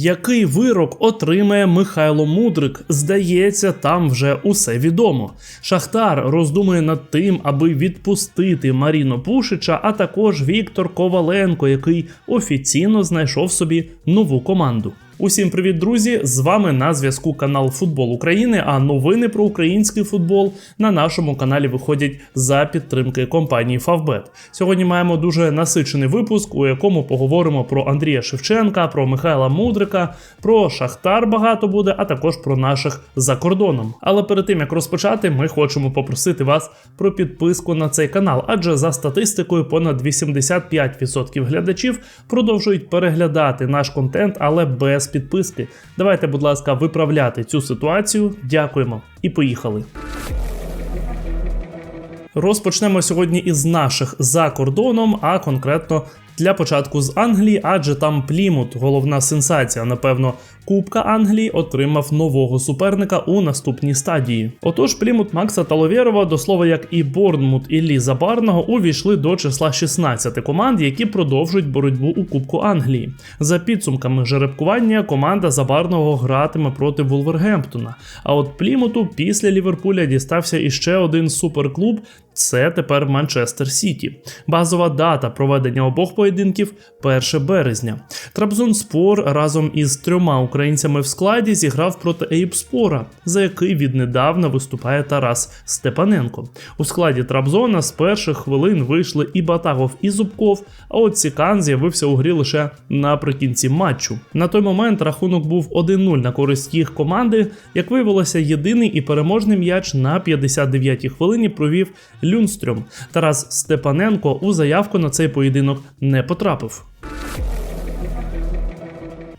Який вирок отримає Михайло Мудрик? Здається, там вже усе відомо. Шахтар роздумує над тим, аби відпустити Маріно Пушича, а також Віктор Коваленко, який офіційно знайшов собі нову команду. Усім привіт, друзі! З вами на зв'язку канал Футбол України. А новини про український футбол на нашому каналі виходять за підтримки компанії Favbet. Сьогодні маємо дуже насичений випуск, у якому поговоримо про Андрія Шевченка, про Михайла Мудрика, про Шахтар багато буде, а також про наших за кордоном. Але перед тим як розпочати, ми хочемо попросити вас про підписку на цей канал, адже за статистикою понад 85% глядачів продовжують переглядати наш контент, але без підписки. Давайте, будь ласка, виправляти цю ситуацію. Дякуємо і поїхали. Розпочнемо сьогодні із наших за кордоном, а конкретно для початку з Англії, адже там Плімут, головна сенсація, напевно, Кубка Англії отримав нового суперника у наступній стадії. Отож, Плімут Макса Таловєрова, до слова, як і Борнмут і Ліза Барного, увійшли до числа 16 команд, які продовжують боротьбу у Кубку Англії. За підсумками жеребкування, команда Забарного гратиме проти Вулвергемптона. А от Плімуту після Ліверпуля дістався іще один суперклуб. Це тепер Манчестер Сіті. Базова дата проведення обох поєдинків 1 березня. Трабзонспор разом із трьома українцями в складі зіграв проти Ейпспора, за який віднедавна виступає Тарас Степаненко. У складі Трабзона з перших хвилин вийшли і Батагов, і Зубков. А от Сікан з'явився у грі лише наприкінці матчу. На той момент рахунок був 1-0 на користь їх команди. Як виявилося, єдиний і переможний м'яч на 59-й хвилині провів Люнстрьом. Тарас Степаненко у заявку на цей поєдинок не потрапив.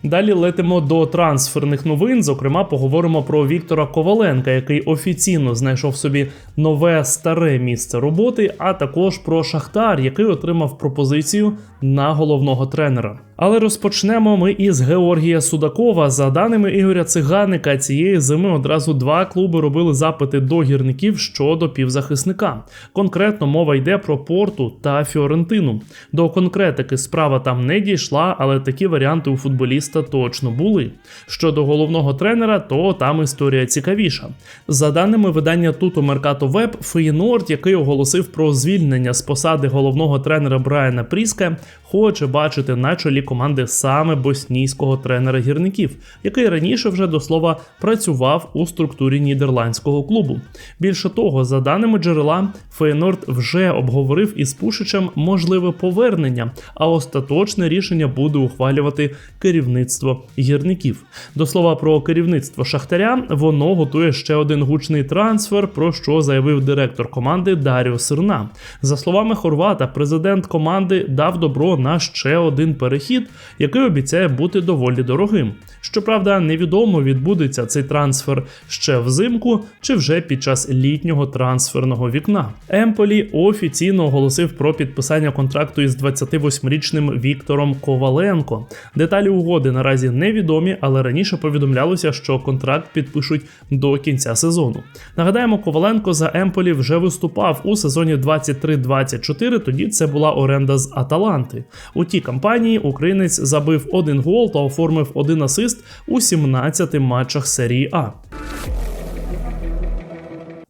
Далі летимо до трансферних новин. Зокрема, поговоримо про Віктора Коваленка, який офіційно знайшов собі нове старе місце роботи, а також про Шахтар, який отримав пропозицію на головного тренера. Але розпочнемо ми із Георгія Судакова. За даними Ігоря Циганика, цієї зими одразу два клуби робили запити до гірників щодо півзахисника. Конкретно мова йде про Порту та Фіорентину. До конкретики справа там не дійшла, але такі варіанти у футболіста точно були. Щодо головного тренера, то там історія цікавіша. За даними видання Туто Меркато Веб, Феєнорд, який оголосив про звільнення з посади головного тренера Брайана Пріска, хоче бачити на чолі команди саме боснійського тренера гірників, який раніше вже до слова працював у структурі нідерландського клубу. Більше того, за даними джерела, Фейнорд вже обговорив із Пушичем можливе повернення, а остаточне рішення буде ухвалювати керівництво гірників. До слова про керівництво Шахтаря, воно готує ще один гучний трансфер, про що заявив директор команди Даріо Сирна. За словами Хорвата, президент команди дав добро на ще один перехід, який обіцяє бути доволі дорогим. Щоправда, невідомо відбудеться цей трансфер ще взимку чи вже під час літнього трансферного вікна. Емполі офіційно оголосив про підписання контракту із 28-річним Віктором Коваленко. Деталі угоди наразі невідомі, але раніше повідомлялося, що контракт підпишуть до кінця сезону. Нагадаємо, Коваленко за Емполі вже виступав у сезоні 23-24, Тоді це була оренда з Аталанти. У тій кампанії українець забив один гол та оформив один асист у 17 матчах серії А.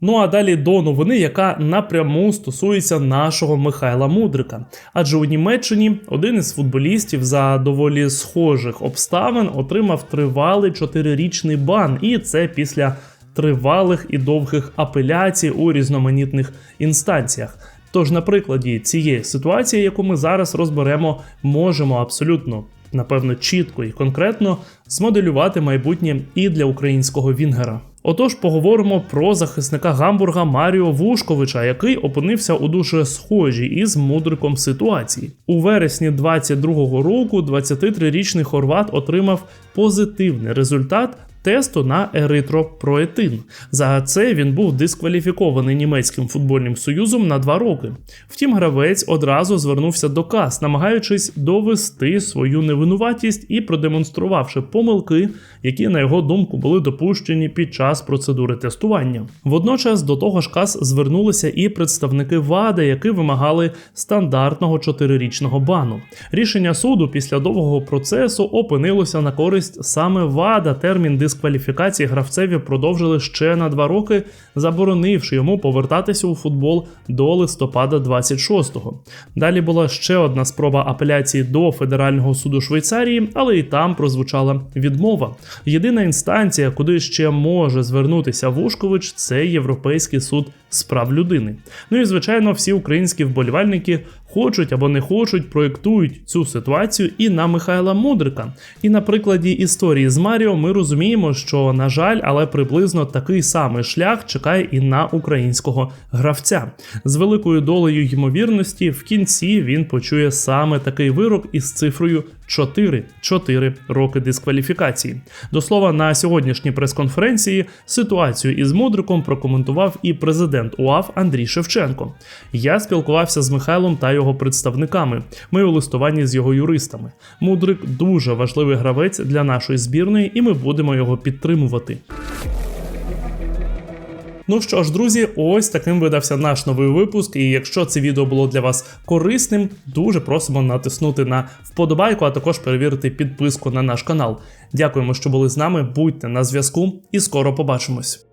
Ну а далі до новини, яка напряму стосується нашого Михайла Мудрика. Адже у Німеччині один із футболістів за доволі схожих обставин отримав тривалий чотирирічний бан, і це після тривалих і довгих апеляцій у різноманітних інстанціях. Тож, на прикладі цієї ситуації, яку ми зараз розберемо, можемо абсолютно напевно чітко і конкретно змоделювати майбутнє і для українського Вінгера. Отож, поговоримо про захисника Гамбурга Маріо Вушковича, який опинився у дуже схожій із мудриком ситуації. У вересні 22-го року 23-річний хорват отримав позитивний результат тесту на еритропроетин. За це він був дискваліфікований німецьким футбольним союзом на два роки. Втім, гравець одразу звернувся до КАС, намагаючись довести свою невинуватість і продемонструвавши помилки, які, на його думку, були допущені під час процедури тестування. Водночас до того ж КАС звернулися і представники ВАДА, які вимагали стандартного чотирирічного бану. Рішення суду після довгого процесу опинилося на користь саме ВАДА. Термін дискваліфікації гравцеві продовжили ще на два роки, заборонивши йому повертатися у футбол до листопада 26-го. Далі була ще одна спроба апеляції до Федерального суду Швейцарії, але і там прозвучала відмова. Єдина інстанція, куди ще може звернутися Вушкович, це Європейський суд з прав людини. Ну і звичайно, всі українські вболівальники хочуть або не хочуть, проєктують цю ситуацію і на Михайла Мудрика. І на прикладі історії з Маріо ми розуміємо, що на жаль, але приблизно такий самий шлях чекає і на українського гравця. З великою долею ймовірності в кінці він почує саме такий вирок із цифрою 4 4 роки дискваліфікації. До слова, на сьогоднішній прес-конференції ситуацію із Мудриком прокоментував і президент УАФ Андрій Шевченко. Я спілкувався з Михайлом та його представниками. Ми у листуванні з його юристами. Мудрик дуже важливий гравець для нашої збірної, і ми будемо його підтримувати. Ну що ж, друзі, ось таким видався наш новий випуск. І якщо це відео було для вас корисним, дуже просимо натиснути на вподобайку, а також перевірити підписку на наш канал. Дякуємо, що були з нами. Будьте на зв'язку і скоро побачимось.